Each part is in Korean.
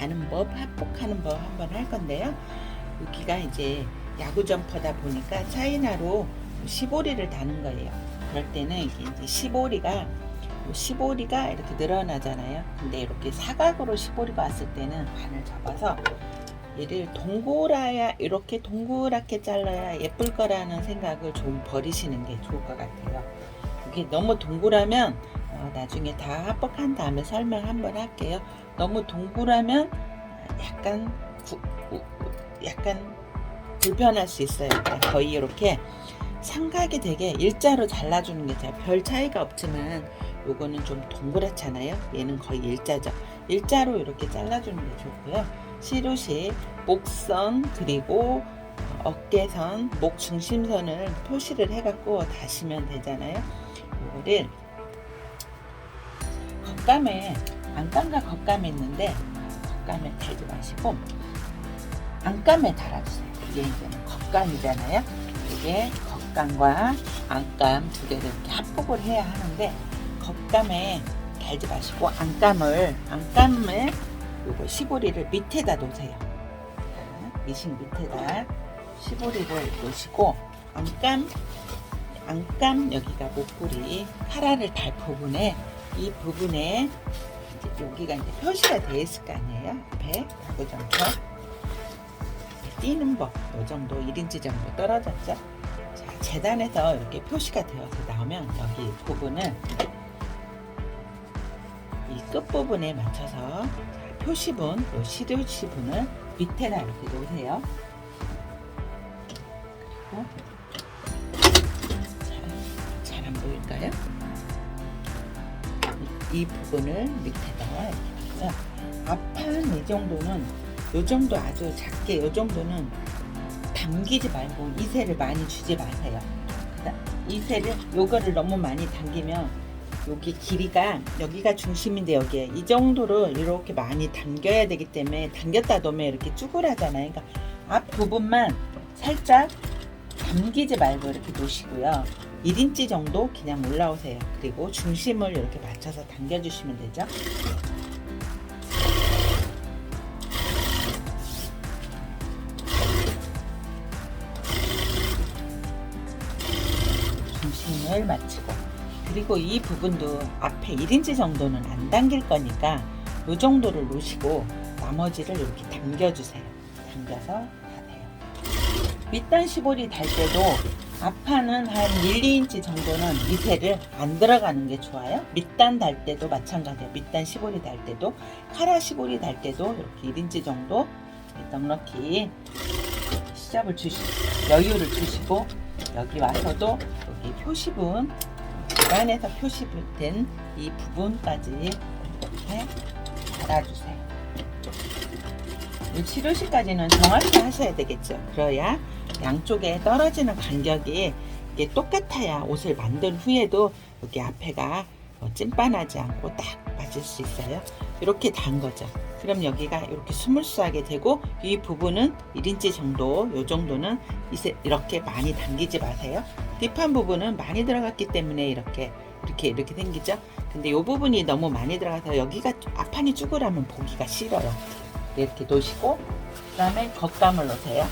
다는 법, 합복하는 법 한번 할 건데요. 여기가 이제 야구 점퍼다 보니까 차이나로 시보리를 다는 거예요. 그럴 때는 이게 이제 시보리가 시보리가 이렇게 늘어나잖아요. 근데 이렇게 사각으로 시보리가 왔을 때는 반을 접어서 얘를 동그라야 이렇게 동그랗게 잘라야 예쁠 거라는 생각을 좀 버리시는 게 좋을 것 같아요. 이게 너무 동그라면 어, 나중에 다 합복한 다음에 설명 한번 할게요. 너무 동그라면 약간 구, 우- 약간 불편할 수 있어요. 거의 이렇게 삼각이 되게 일자로 잘라주는 게 별 차이가 없지만 요거는 좀 동그랗잖아요. 얘는 거의 일자죠. 일자로 이렇게 잘라주는 게 좋고요. 시루시 목선 그리고 어깨선, 목 중심선을 표시를 해갖고 다시면 되잖아요. 요거를 겉감에 안감과 겉감이 있는데 겉감에 달지 마시고 안감에 달아주세요. 이게 이제는 겉감이잖아요. 이게 겉감과 안감 두 개를 이렇게 합복을 해야 하는데 겉감에 달지 마시고 안감을 안감에 요거 시보리를 밑에다 놓으세요. 자, 미싱 밑에다 시보리를 놓으시고 안감 안감 여기가 목걸이 카라를 달 부분에 이 부분에 이제 여기가 이제 표시가 되어 있을 거 아니에요. 앞에 야구 점퍼 뛰는 법, 요 정도 1인치 정도 떨어졌죠. 자, 재단에서 이렇게 표시가 되어서 나오면 여기 부분을 이 끝부분에 맞춰서 자, 표시분, 요 시료시분을 밑에다 이렇게 놓으세요. 그리고 이, 이 부분을 밑에다가 이렇게 놔서 앞판 이 정도는 요 정도 아주 작게 요 정도는 당기지 말고 이세를 많이 주지 마세요. 그다음 이세를 요거를 너무 많이 당기면 여기 길이가 여기가 중심인데 여기에 이 정도로 이렇게 많이 당겨야 되기 때문에 당겼다 놓으면 이렇게 쭈그라잖아요. 그러니까 앞 부분만 살짝 당기지 말고 이렇게 놓으시고요. 1인치 정도 그냥 올라오세요. 그리고 중심을 이렇게 맞춰서 당겨주시면 되죠. 중심을 맞추고 그리고 이 부분도 앞에 1인치 정도는 안 당길 거니까 이 정도를 놓으시고 나머지를 이렇게 당겨주세요. 당겨서 다 돼요. 밑단 시볼이 달 때도 앞판은 한 1, 2인치 정도는 밑에를 안 들어가는 게 좋아요. 밑단 달 때도 마찬가지예요. 밑단 시볼이 달 때도 카라 시볼이 달 때도 이렇게 1인치 정도 넉넉히 시접을 주시고 여유를 주시고 여기 와서도 여기 표시분 주간에서 표시된 이 부분까지 이렇게 달아주세요. 이 치료시까지는 정확히 하셔야 되겠죠. 그래야 양쪽에 떨어지는 간격이 이게 똑같아야 옷을 만든 후에도 여기 앞에가 어, 찐빠나지 않고 딱 맞을 수 있어요. 이렇게 단 거죠. 그럼 여기가 이렇게 스물스하게 되고 이 부분은 1인치 정도, 요 정도는 이렇게 많이 당기지 마세요. 뒷판 부분은 많이 들어갔기 때문에 이렇게 이렇게 이렇게 생기죠. 근데 이 부분이 너무 많이 들어가서 여기가 앞판이 쭈그라면 보기가 싫어요. 이렇게 놓으시고 그다음에 겉감을 놓으세요.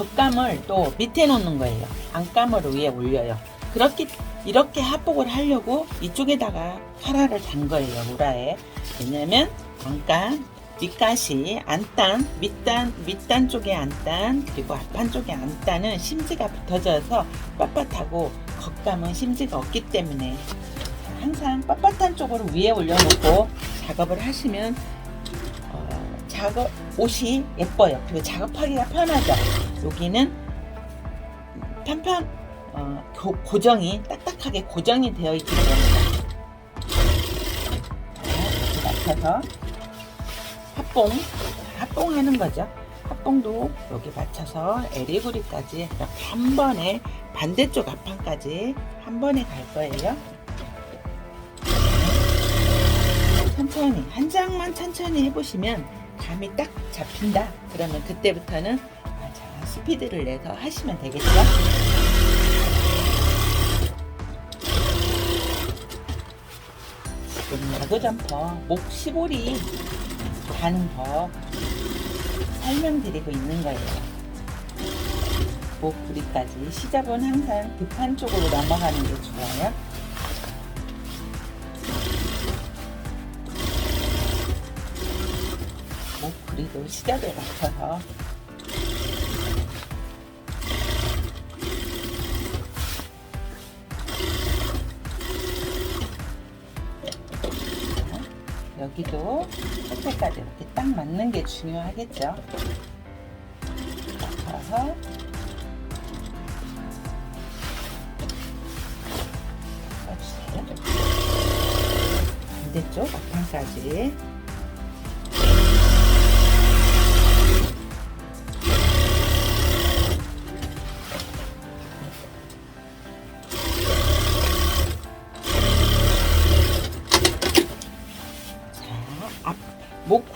겉감을 또 밑에 놓는 거예요. 안감을 위에 올려요. 그렇게 이렇게 합복을 하려고 이쪽에다가 카라를 단 거예요. 우라에. 왜냐면 안감, 윗가시, 안단, 밑단, 밑단 쪽에 안단, 그리고 앞판 쪽에 안단은 심지가 붙어져서 빳빳하고 겉감은 심지가 없기 때문에 항상 빳빳한 쪽으로 위에 올려놓고 작업을 하시면 어, 작업 옷이 예뻐요. 그리고 작업하기가 편하죠. 여기는 편편 어, 고, 고정이 딱딱하게 고정이 되어 있기 때문에 자, 이렇게 맞춰서 합봉 합봉하는 거죠. 합봉도 여기 맞춰서 에리구리까지 이렇게 한 번에 반대쪽 앞판까지 한 번에 갈 거예요. 천천히 한 장만 천천히 해보시면 감이 딱 잡힌다. 그러면 그때부터는 스피드를 내서 하시면 되겠죠. 지금 야구 점퍼 목 시볼이 다는 법 설명드리고 있는 거예요. 목 부리까지 시접은 항상 뒷판 쪽으로 넘어가는 게 좋아요. 목부리도 시접에 맞춰서 여기도 끝에까지 이렇게 딱 맞는 게 중요하겠죠. 써주세요. 반대쪽 앞판까지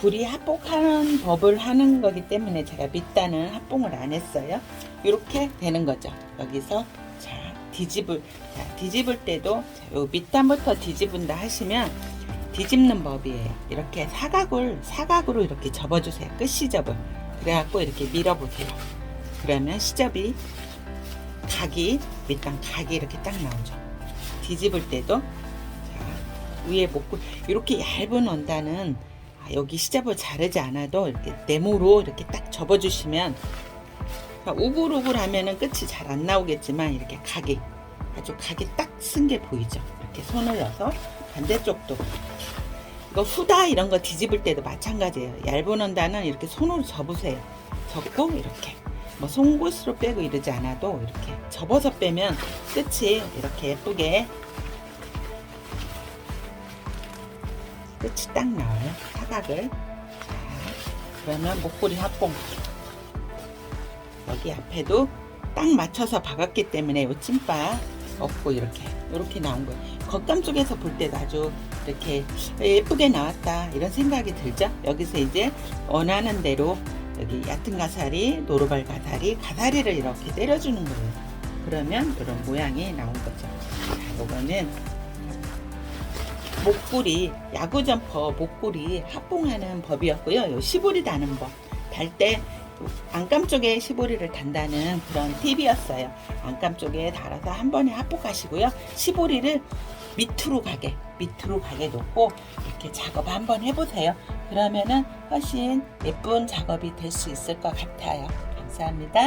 목 구리 합복하는 법을 하는 거기 때문에 제가 밑단은 합봉을 안 했어요. 이렇게 되는 거죠. 여기서 자 뒤집을 자 뒤집을 때도 자, 요 밑단부터 뒤집은다 하시면 뒤집는 법이에요. 이렇게 사각을 사각으로 이렇게 접어주세요. 끝 시접을 그래갖고 이렇게 밀어보세요. 그러면 시접이 각이 밑단 각이 이렇게 딱 나오죠. 뒤집을 때도 자 위에 목구 이렇게 얇은 원단은 아, 여기 시접을 자르지 않아도 이렇게 네모로 이렇게 딱 접어주시면 우글우글 하면은 끝이 잘 안 나오겠지만 이렇게 각이 아주 각이 딱 쓴 게 보이죠. 이렇게 손을 넣어서 반대쪽도 이거 후다 이런 거 뒤집을 때도 마찬가지예요. 얇은 원단은 이렇게 손으로 접으세요. 접고 이렇게 뭐 송곳으로 빼고 이러지 않아도 이렇게 접어서 빼면 끝이 이렇게 예쁘게 끝이 딱 나와요. 사각을. 자, 그러면 목걸이 합봉. 여기 앞에도 딱 맞춰서 박았기 때문에 요 찐바 없고 이렇게 이렇게 나온 거예요. 겉감 쪽에서 볼 때도 아주 이렇게 예쁘게 나왔다 이런 생각이 들죠. 여기서 이제 원하는 대로 여기 얕은 가사리, 노루발 가사리, 가사리를 이렇게 때려주는 거예요. 그러면 이런 모양이 나온 거죠. 자, 요거는 목걸이 야구 점퍼 목걸이 합봉하는 법이었고요. 요 시보리 다는 법. 달 때 안감 쪽에 시보리를 단다는 그런 팁이었어요. 안감 쪽에 달아서 한 번에 합복하시고요. 시보리를 밑으로 가게 밑으로 가게 놓고 이렇게 작업 한번 해보세요. 그러면은 훨씬 예쁜 작업이 될 수 있을 것 같아요. 감사합니다.